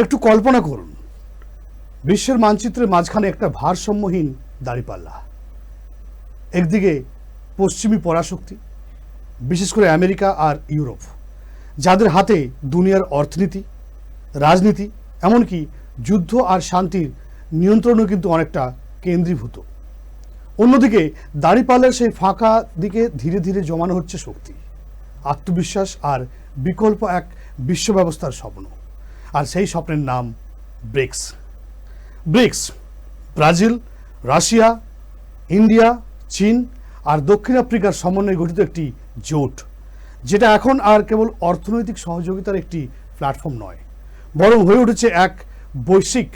একটু কল্পনা করুন। বিশ্বের মানচিত্রের মাঝখানে একটা ভারসাম্যহীন দাঁড়িপাল্লা। একদিকে পশ্চিমী পরাশক্তি, বিশেষ করে আমেরিকা আর ইউরোপ, যাদের হাতে দুনিয়ার অর্থনীতি, রাজনীতি, এমনকি যুদ্ধ আর শান্তির নিয়ন্ত্রণও কিন্তু অনেকটা কেন্দ্রীভূত। অন্যদিকে দাঁড়িপাল্লার সেই ফাঁকা দিকে ধীরে ধীরে জমানো হচ্ছে শক্তি, আত্মবিশ্বাস আর বিকল্প এক বিশ্ব ব্যবস্থার স্বপ্ন। আর সেই স্বপ্নের নাম BRICS. BRICS, Brazil, Russia, India, চীন আর দক্ষিণ আফ্রিকার সমন্বয়ে গঠিত একটি জোট, যেটা এখন আর কেবল অর্থনৈতিক সহযোগিতার একটি প্ল্যাটফর্ম নয়, বরং হয়ে উঠেছে এক বৈশ্বিক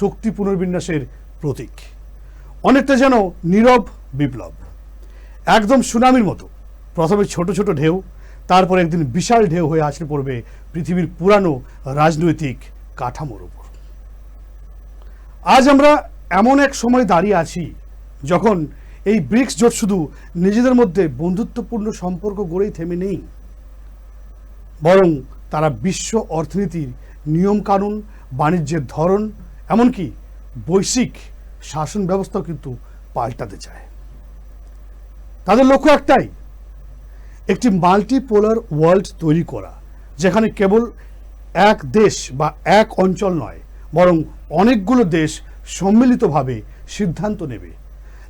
শক্তি পুনর্বিন্যাসের প্রতীক। অনেকটা যেন নীরব বিপ্লব, একদম সুনামির মতো, প্রথমে ছোট ছোট ঢেউ তারপর একদিন বিশাল ঢেউ হয়ে আসলে পড়বে পৃথিবীর পুরানো রাজনৈতিক কাঠামোর উপর। আজ আমরা এমন এক সময় দাঁড়িয়ে আছি যখন এই ব্রিক্স জোট শুধু নিজেদের মধ্যে বন্ধুত্বপূর্ণ সম্পর্ক গড়েই থেমে নেই, বরং তারা বিশ্ব অর্থনীতির নিয়মকানুন, বাণিজ্যের ধরন, এমনকি বৈশ্বিক শাসন ব্যবস্থাও কিন্তু পাল্টাতে চায়। তাদের লক্ষ্য একটাই একটি মাল্টিপোলার ওয়ার্ল্ড তৈরি করা, যেখানে কেবল এক দেশ বা এক অঞ্চল নয়, বরং অনেকগুলো দেশ সম্মিলিতভাবে সিদ্ধান্ত নেবে,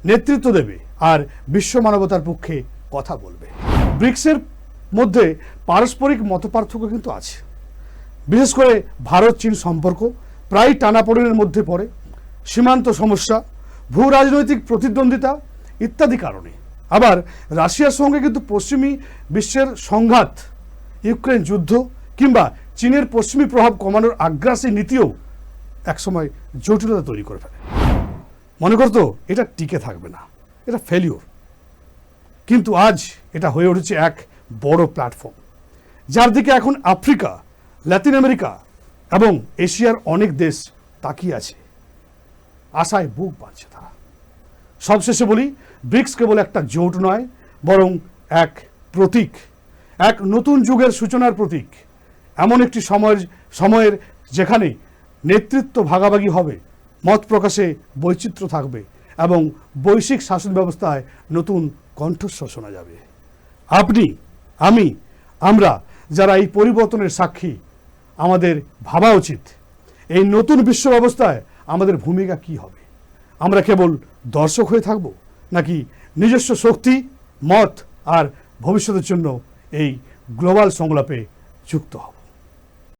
নেতৃত্ব দেবে আর বিশ্ব মানবতার পক্ষে কথা বলবে। ব্রিক্সের মধ্যে পারস্পরিক মতপার্থক্য কিন্তু আছে। বিশেষ করে ভারত চীন সম্পর্ক প্রায় টানাপোড়েনের মধ্যে পড়ে, সীমান্ত সমস্যা ভূ রাজনৈতিক প্রতিদ্বন্দ্বিতা ইত্যাদি কারণে। আবার রাশিয়ার সঙ্গে কিন্তু পশ্চিমী বিশ্বের সংঘাত, ইউক্রেন যুদ্ধ কিংবা চীনের পশ্চিমী প্রভাব কমানোর আগ্রাসী নীতিও একসময় জটিলতা তৈরি করে ফেলে। মনে করতো এটা টিকে থাকবে না, এটা ফেলিওর কিন্তু আজ এটা হয়ে উঠেছে এক বড় প্ল্যাটফর্ম যার দিকে এখন আফ্রিকা লাতিন আমেরিকা এবং এশিয়ার অনেক দেশ তাকিয়ে আছে। আশায় বুক বাঁধছে তারা। সবশেষে বলি, ব্রিক্স কেবল একটা জোট নয়, বরং এক প্রতীক, এক নতুন যুগের সূচনার প্রতীক। এমন একটি সময়ের সময়ের যেখানে নেতৃত্ব ভাগাভাগি হবে, মত প্রকাশে বৈচিত্র্য থাকবে এবং বৈশ্বিক শাসন ব্যবস্থায় নতুন কণ্ঠস্বর শোনা যাবে। আপনি, আমি, আমরা যারা এই পরিবর্তনের সাক্ষী, আমাদের ভাবা উচিত, এই নতুন বিশ্ব ব্যবস্থায় আমাদের ভূমিকা কি হবে? আমরা কেবল দর্শক হয়ে থাকব নাকি নিজস্ব শক্তি, মত আর ভবিষ্যতের জন্য এই গ্লোবাল সংলাপে যুক্ত হব?